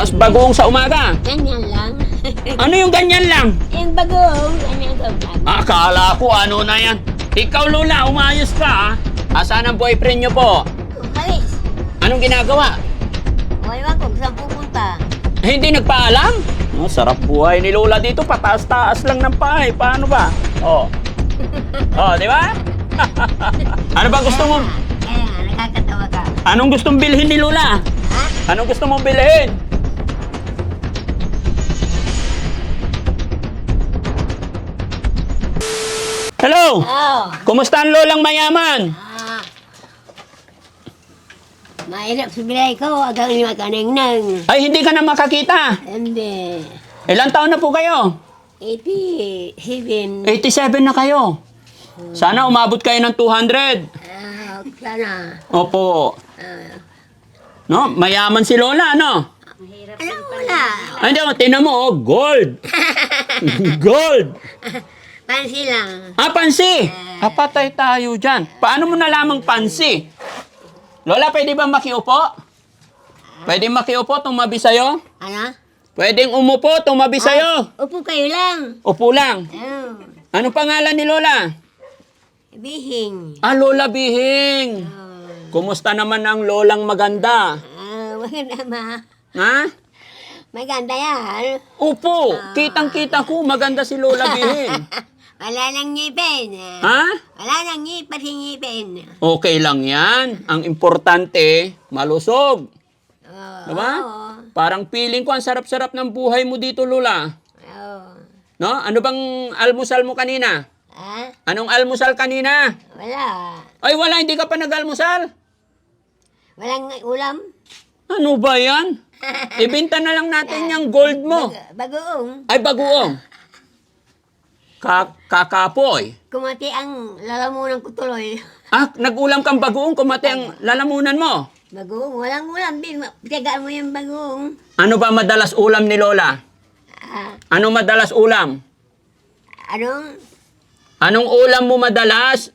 Tapos bagoong sa umaga. Ganyan lang. Ano yung ganyan lang? yung bagong, ganyan ko. Akala ko ano na yan. Ikaw Lola, umayos ka ha. Asan ang boyfriend nyo po? Umalis. Anong ginagawa? Ewan ko, saan pupunta? Eh, hindi nagpaalam? Oh, sarap buhay ni Lola dito. Pataas-taas lang ng pahay. Paano ba? Oh. Oh, di ba? ano ba gusto mo? Kaya, nakakatawa ka. Anong gustong bilhin ni Lola? Ha? Anong gusto mong bilhin? Hello! Oo. Kumusta ang lolang mayaman? Ah. Mahirap sa bilay ko, agang lima kaneng nang. Ay, hindi ka na makakita. Hindi. Ilang taon na po kayo? 87. 87 na kayo. Sana umabot kayo ng 200. Ah, sana. Opo. Ah. No, mayaman si Lola, no? Ano wala? Ay, hindi, oh, tinan mo, oh, gold. gold. Pansi lang. Ah, pansi. Ah, patay tayo dyan. Paano mo nalamang pansi? Lola, pwede ba makiupo? Pwede makiupo, tumabi sa'yo? Ano? Pwedeng umupo, tumabi sa'yo. Upo kayo lang. Upo lang. Oh. Ano pangalan ni Lola? Bihing. Ah, Lola Bihing. Oh. Kumusta naman ang lolang maganda? Ah, maganda ma. Ha? Maganda yan. Upo, kitang-kita ko, maganda si Lola Bihing. Wala nang ngipin. Ha? Wala nang ngipin ngipin. Okay lang yan. Ang importante, malusog. Oh, Diba? Oo. Parang feeling ko ang sarap-sarap ng buhay mo dito, Lola. Oo. No? Ano bang almusal mo kanina? Ah? Anong almusal kanina? Wala. Ay, wala, hindi ka pa nag-almusal. Walang ulam. Ano ba yan? Ibenta na lang natin yung gold mo. Bag- bagoong. Ay, bagoong. Ka kakapoy. Kumati ang lalamunan ko tuloy. Ah, nag-ulam kang bagoong, kumati ang lalamunan mo. Bagoong. Walang ulam din. Tiyagaan mo yung bagoong. Ano ba madalas ulam ni Lola? Ah, Ano madalas ulam? anong? Anong ulam mo madalas?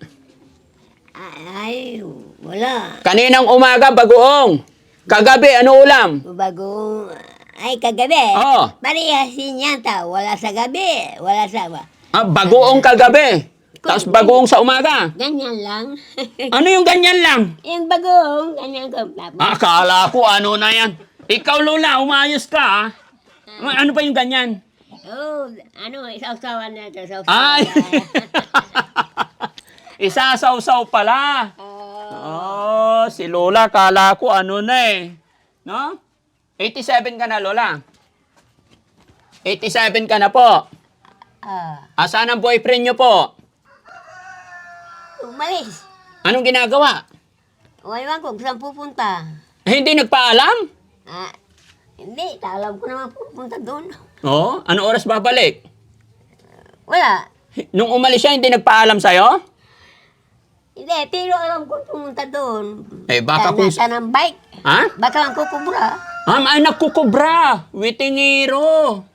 Ay, wala. Kaninang umaga, bagoong. Kagabi, ano ulam? Bagong, ay kagabi. Oo. Parehas din yata. Wala sa gabi. Wala sa. Ah, bagoong kagabi. Tapos bagoong sa umaga. Ganyan lang. Ano yung ganyan lang? yung bagong, ganyan ko. Akala ko ano na yan. Ikaw, Lola, umayos ka, ha? Ano pa yung ganyan? Oh, ano, isaw-sawan na ito. Isaw-sawan Ay! Isasaw-saw pala. Oh, Oh, si Lola, kala ko ano na eh. No? 87 ka na, Lola. 87 ka na po. Ah, Asan ang boyfriend nyo po? umalis. Anong ginagawa? O, ewan ko, saan pupunta? Eh, hindi nagpaalam? Ah, hindi, alam ko naman pupunta doon. Oo. Ano oras babalik? Wala. Nung umalis siya, hindi nagpaalam sa'yo? Hindi, pero alam ko pumunta doon. Eh, baka kung... Tanasa ng bike. Ha? Baka lang kukubra. Ah, ay, nagkukubra. Witingiro.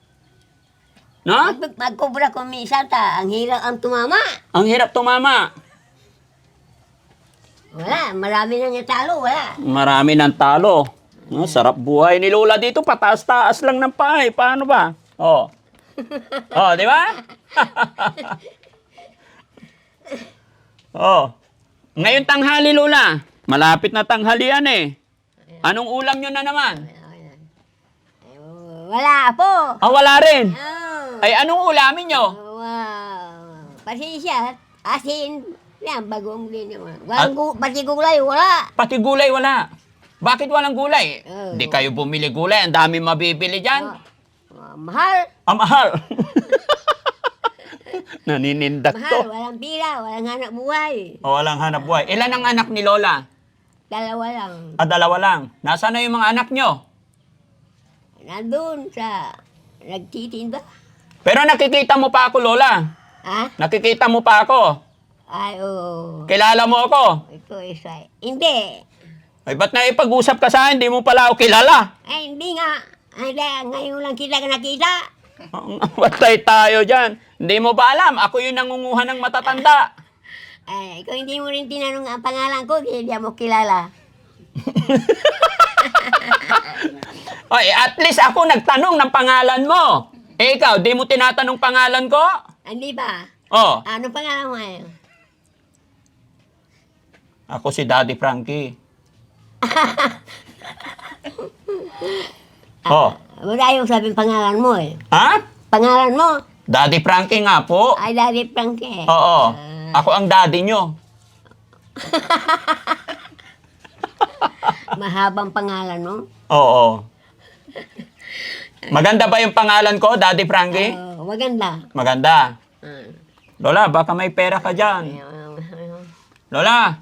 No? Mag magkubra ko minsan ta, ang hirap ang tumama. Ang hirap tumama. Wala, marami na niya talo, wala. Marami ng talo. No, sarap buhay ni Lola dito. Pataas-taas lang ng pahay. Paano ba? Oh. Oh, di ba? oh. Ngayon tanghali, Lola. Malapit na tanghalian eh. Anong ulam nyo na naman? Wala po. Ah, wala rin. Oh. Ay, anong ulamin nyo? Wow. Pasensya, asin. Yan, bagong din naman. Walang gu- pati gulay, wala. Pati gulay wala. Bakit walang gulay? Oh. Hindi kayo bumili gulay. Ang dami mabibili dyan. Ah, mahal. Ang mahal. Naninindak Mahal, to. walang pila, walang hanap buhay. O, walang hanap buhay. Ilan ang anak ni Lola? Dalawa lang. Ah, dalawa lang. Nasaan na yung mga anak nyo? Nandun sa nagtitinda. Pero nakikita mo pa ako, Lola. Ha? Nakikita mo pa ako. Ay, oo. Kilala mo ako. Ito isa. Hindi. Ay, ba't na ipag-usap ka sa akin? Hindi mo pala ako kilala. Ay, hindi nga. Ay, da- ngayon lang kita nakita. Patay tayo dyan. Hindi mo ba alam? Ako yung nangunguha ng matatanda. Ay, kung hindi mo rin tinanong ang pangalan ko, hindi mo kilala. Oy, at least ako nagtanong ng pangalan mo. Eh, ikaw, di mo tinatanong pangalan ko? Hindi ba? Oh, Ano pangalan mo eh? ako si Daddy Frankie. oh, Wala yung sabing pangalan mo eh. ha? Pangalan mo? Daddy Frankie nga po. Ay, Daddy Frankie. Oo. Ah. Ako ang daddy nyo. Mahabang pangalan mo? Oo. Maganda ba yung pangalan ko, Daddy Frankie? Oh, maganda. Maganda. Ah. Lola, baka may pera ka dyan. Lola,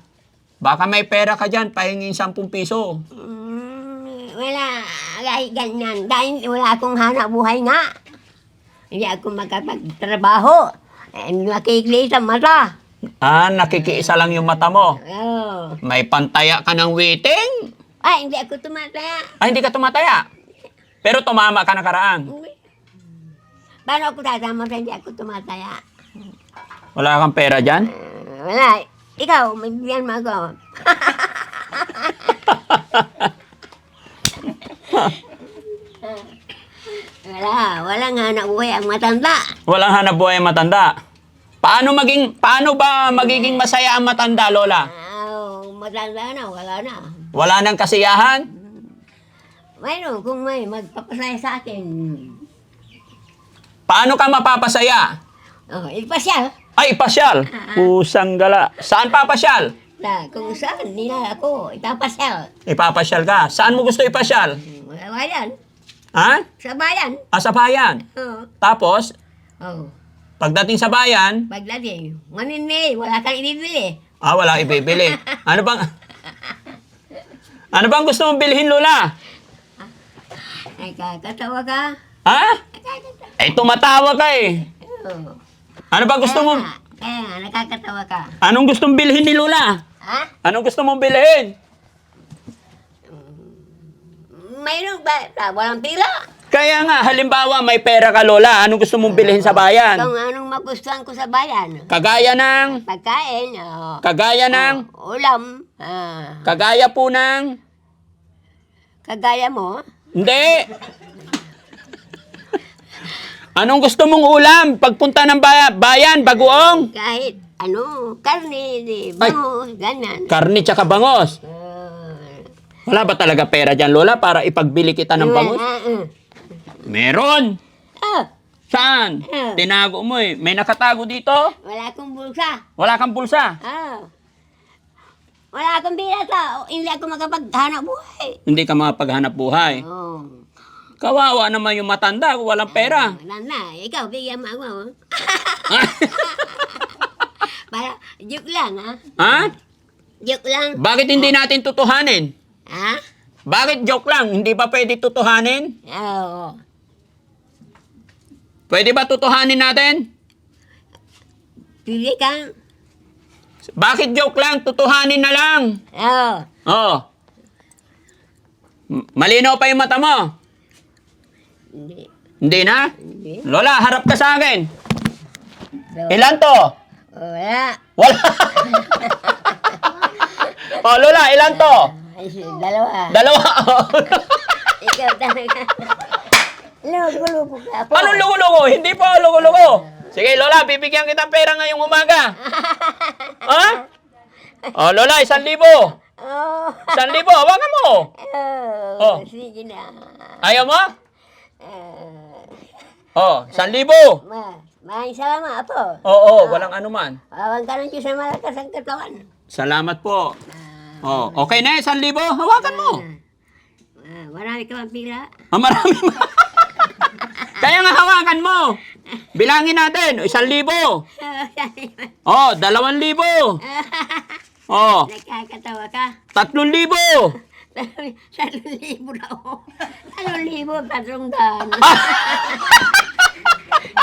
baka may pera ka dyan, pahingin 10 piso. Mm, wala. Kahit ganyan. Dahil wala akong hanap buhay nga. Hindi ako makapagtrabaho. Eh, nakikita sa mata. Ah, nakikiisa lang yung mata mo. Oh. May pantaya ka ng waiting. Ay, hindi ako tumataya. Ay, hindi ka tumataya. Pero tumama ka nakaraan. Paano ako tatama sa hindi ako tumataya? Wala kang pera dyan? Ah, wala. Ikaw, magbigyan mo ako. wala. Walang hanap buhay ang matanda. Walang hanap buhay ang matanda. Paano maging paano ba magiging masaya ang matanda, Lola? Oh, matanda na, wala na. Wala nang kasiyahan? Mayroon, kung may magpapasaya sa akin. Paano ka mapapasaya? Oh, ipasyal. Ay, pasyal. Pusang gala. Saan papasyal? Na, kung saan, nila ako, ipapasyal. Ipapasyal ka. Saan mo gusto ipasyal? Wala bayan. Ha? Sa bayan. Ah, sa bayan. Oh. Tapos, Oh. pagdating sa bayan, Pagdating, mamimili, wala kang ibibili. ah, wala ibibili. Ano bang... Ano bang gusto mong bilhin, Lola? Ay, kakatawa ka. Ha? Eh, tumatawa ka eh. Oh. Ano ba gusto mo? Kaya nga, nakakatawa ka. Anong gustong bilhin ni Lola? Ha? Anong gusto mong bilhin? Mayroon ba? Ah, walang pila. Kaya nga, halimbawa may pera ka, Lola. Anong gusto mong bilhin sa bayan? Kung anong magustuhan ko sa bayan. Kagaya ng... Pagkain, oh. Kagaya ng... Oh, ulam. Ah. Kagaya po ng... Kagaya mo. Hindi. Anong gusto mong ulam? Pagpunta ng baya- bayan, bagoong? Kahit ano, karne, di, bango, ganyan. Karni tsaka bangos. Wala ba talaga pera dyan, Lola, para ipagbili kita ng bangos? Ah. Meron. Ah, Saan? Ah. Tinago mo eh. May nakatago dito? wala akong bulsa. Wala kang pulsa. Ah. Wala akong birata. O, Hindi ako makapaghanap buhay. Hindi ka makapaghanap buhay. Oh. Kawawa naman yung matanda kung walang pera. Wala na. Ikaw, bigyan mo ako. oh. Para, joke lang, ha? ha? Joke lang. Bakit hindi natin tutuhanin? Ha? Bakit joke lang? Hindi ba pwede tutuhanin? Oo. Pwede ba tutuhanin natin? Pili ka. Bakit joke lang? Tutuhanin na lang. Oo. Oo. M- Malinaw pa yung mata mo. Hindi. Hindi na? Hindi. Lola, harap ka sa akin. Ilan to? wala. Wala. oh, Lola, ilan to? Dalawa. Dalawa. Ikaw talaga. Lugo-lugo ka po. Anong lugo-lugo? Hindi po lugo-lugo. Sige, Lola, bibigyan kitang pera ngayong umaga. ha? Oh, Lola, isang libo. Oh. Isang libo, hawakan mo. Oh. Oh. Sige na. Ayaw mo? Eh, Oh, isang libo. ma, maraming salamat po. Oo, walang anuman. Awang ka ng Diyos na malakas ang katawan. Salamat po. Oh, okay na, isang libo. Hawakan mo. Ah, marami ka bang pila? Ah, marami mo. Kaya nga hawakan mo. Bilangin natin, isang libo. Oh, dalawang libo. Oh, Nakakatawa ka. tatlong libo. Salong libo na ako. Salong libo, tatlong daan.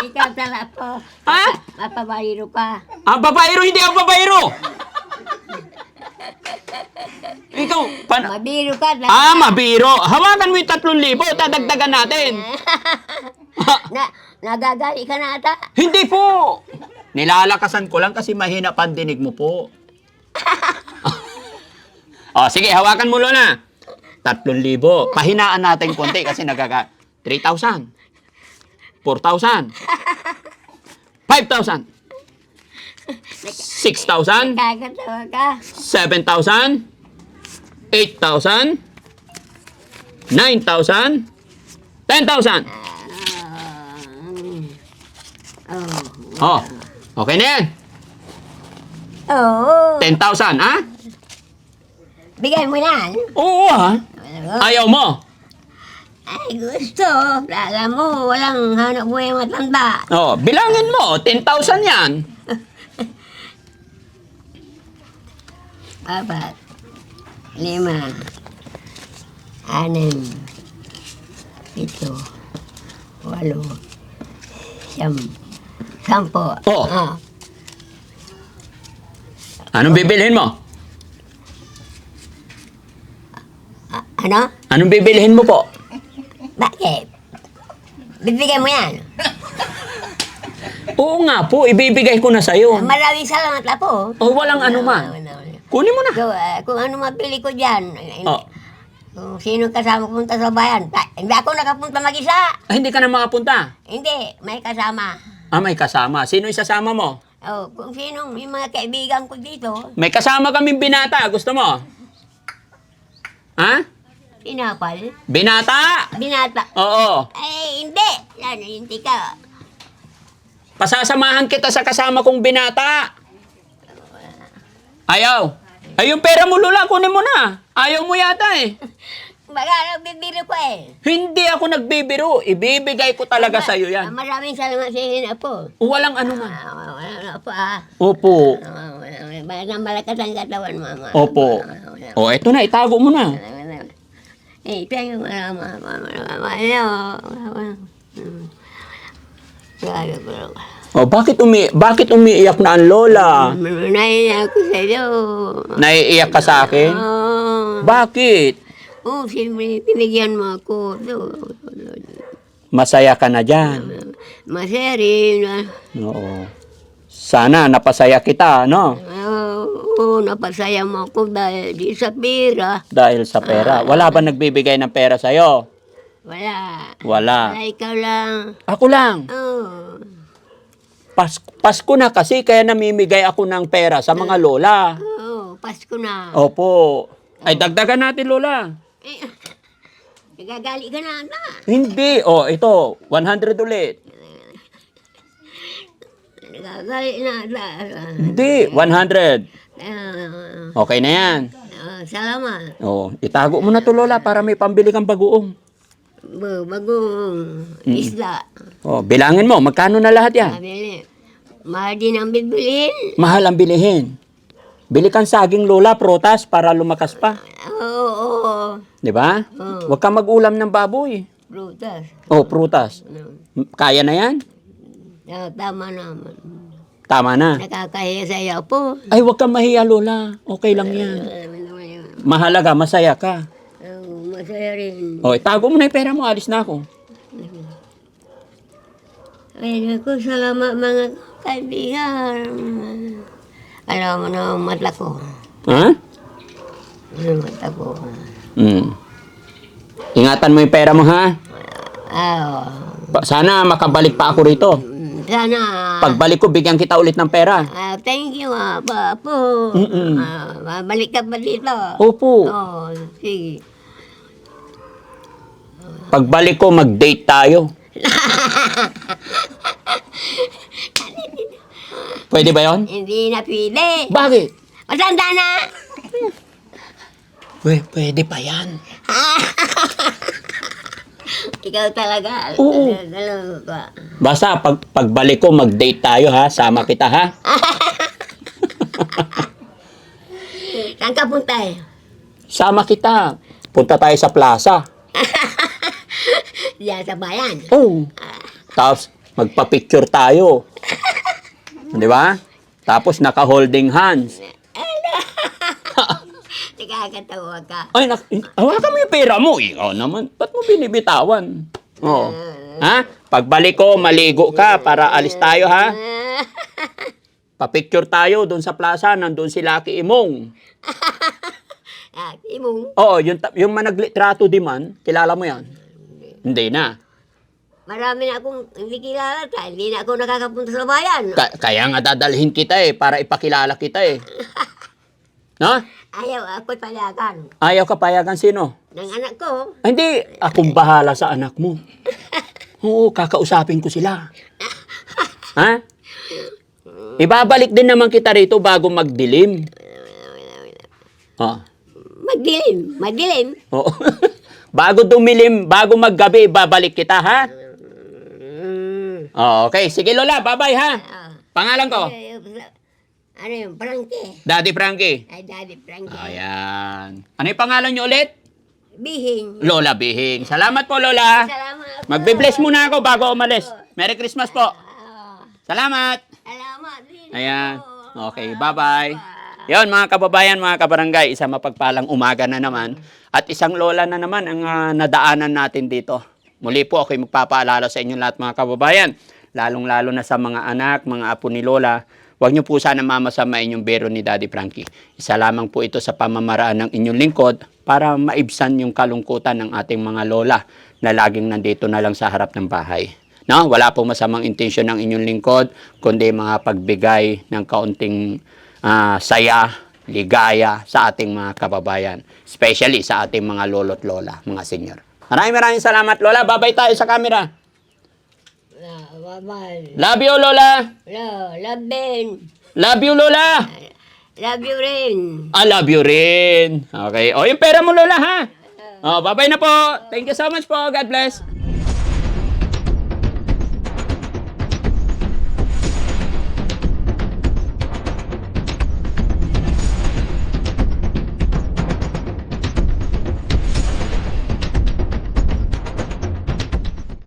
Ikaw tala po. Ha? Mapabayro ka. Ang babayro, hindi ang babayro. Ikaw, pan- Mabiro ka. tala- ah, mabiro. Hawakan mo yung tatlong libo, dadagdagan natin. na, nagagali ka na ata. Hindi po. Nilalakasan ko lang kasi mahina pandinig mo po. oh, sige, hawakan mo, Lola. 3,000. Pahinaan natin konti kasi nagaga 3,000. 4,000. 5,000. 6,000. Nakakatawa ka. 7,000. 8,000. 9,000. 10,000. Oh. Oh, okay na yan. Oo. 10,000, ha? Bigay mo na. Oo, ha? Ayaw mo. Ay, gusto. Alam mo, walang hanap buhay ang matanda. Oh, bilangin mo. 10,000 yan. Apat. Lima. Anim. Ito. Walo. Siyam. Sampo. Oo. Ah. Anong bibilhin mo? Ano? Anong bibilhin mo po? Bakit? Bibigyan mo yan. Oo nga po, ibibigay ko na sa'yo. Maraming salamat na po. Oh, walang ano man. Kunin mo na. So, eh, kung ano mapili ko dyan, Oh. kung sino kasama punta sa bayan, ta- hindi ako nakapunta mag-isa. Ay, hindi ka na makapunta. Hindi, may kasama. Ah, may kasama. Sino isasama mo? Oh, kung sino yung mga kaibigan ko dito, May kasama kaming binata. Gusto mo? Ha? Pinapal. Binata! Binata. Oo. Ay, hindi. Yan, hindi ka. Pasasamahan kita sa kasama kong binata. Ayaw. Ay, yung pera mo, Lola, kunin mo na. Ayaw mo yata eh. Baka nagbibiro ko eh. Hindi ako nagbibiro. Ibibigay ko talaga sa'yo Ah, yan. Maraming salamat sa inyo na po. Walang ano man. Ah, wala na po ah. Opo. Ah, wala- wala- Baka na malakas ang katawan, mama. Opo. Ah, O, eto na. Itago mo na. Eh, thank you, mama. Mama, mama. Ano? Hmm. Grabe ko. O, bakit, umi bakit umiiyak na ang lola? Naiya ako sa iyo. Naiiyak ka sa akin? Oh, Bakit? oh, siyempre, pinigyan mo ako. Masaya ka na dyan. Masaya rin. ah. Oo. Sana napasaya kita, no? Oo, napasaya mo ako dahil di sa pera. Dahil sa pera. Wala ba nagbibigay ng pera sa'yo? Wala. Wala. Wala ikaw lang. Ako lang. Oo. Pas Pasko na kasi kaya namimigay ako ng pera sa mga lola. Oo, Pasko na. Opo. Ay, dagdagan natin, lola. Eh, nagagali ka na na. Hindi. O, ito. 100 ulit. Na na. Hindi. 100. Ah, Okay na yan. ah, salamat. O, itago mo na to, lola, para may pambili kang bagoong. Ba- Bagong isla. O, bilangin mo. Magkano na lahat yan? Sabi niya, mahal din ang bibilin. Mahal ang bilihin. Bili kang saging lola, protas, para lumakas pa. Oo, oo. Di ba? Oo. Huwag kang mag-ulam ng baboy. Prutas. O, prutas. Ano, Kaya na yan? Ah, tama naman. Tama na. Nakakahiya sa iyo po. Ay, huwag kang mahiya, lola. Okay lang yan. Mahalaga, masaya ka. Oh, masaya rin. O, itago mo na yung pera mo. Alis na ako. Ay, naku, salamat mga kaibigan. Alam mo na ang mata ko. Ha? Ang mata ko. Hmm. Ingatan mo yung pera mo, ha? Ah, Pa- Sana makabalik pa ako rito. Sana. Pagbalik ko, bigyan kita ulit ng pera. Ah, thank you, ah, Papo. Mm-mm. Ah, balik ka pa dito. Opo. Oh, sige. Pagbalik ko, mag-date tayo. Pwede ba yon? Hindi na pili. Bakit? Matanda na. Pwede, pwede pa yan. Ikaw talaga. Oo. Dalawa ka. Basta pag pagbalik ko, mag-date tayo ha. Sama kita ha. Saan ka punta eh? Sama kita. Punta tayo sa plaza. Diyan sa bayan. Oh. Tapos magpa-picture tayo. Di ba? Tapos naka-holding hands. Nakakatawa ka. Ay, nak hawakan mo yung pera mo. Ikaw naman, ba't mo binibitawan? Oo. Ha? Pagbalik ko, maligo ka para alis tayo ha. Pa-picture tayo doon sa plaza, nandun si Lucky Imong. Ah, imong. Oo, yung, ta- yung managlitrato di man, kilala mo yan? Hindi na. Marami na akong hindi kilala. Kaya hindi na ako nakakapunta sa bayan. Ka- kaya nga dadalhin kita eh, para ipakilala kita eh. No? Ayaw ako'y payagan. Ayaw ka payagan sino? Ng anak ko. Ay, Hindi, akong bahala sa anak mo. Oo, kakausapin ko sila. Ha? Ibabalik din naman kita rito bago magdilim. Oh. Magdilim. Magdilim. Oo. bago dumilim, bago maggabi, babalik kita, ha? Mm. Oh, okay. Sige, Lola. Bye-bye, ha? Ah. Pangalan ko? Ano yung Frankie? Daddy Frankie. Ay, Daddy Frankie. Ayan. Ano yung pangalan niyo ulit? Bihing. Lola Bihing. Salamat po, Lola. Salamat. po. Magbe-bless muna ako bago umalis. Merry Christmas po. Ah, Salamat. salamat din. Ayan. Okay, bye-bye. Yon mga kababayan, mga kabarangay, isang mapagpalang umaga na naman. At isang lola na naman ang ah, nadaanan natin dito. Muli po ako'y magpapaalala sa inyo lahat mga kababayan. Lalong-lalo na sa mga anak, mga apo ni Lola. Huwag niyo po sana mamasamain yung bero ni Daddy Frankie. Isa lamang po ito sa pamamaraan ng inyong lingkod para maibsan yung kalungkutan ng ating mga lola na laging nandito na lang sa harap ng bahay. No, wala po masamang intensyon ng inyong lingkod, kundi mga pagbigay ng kaunting ah, saya, ligaya sa ating mga kababayan, especially sa ating mga lolo't lola, mga senior. Maraming maraming salamat, Lola. Babay tayo sa camera. Bye-bye. Love you, Lola. Lo, love din. Love you, Lola. Love you rin. I love you rin. Okay. O, yung pera mo, Lola, ha? O, babay na po. Thank you so much po. God bless.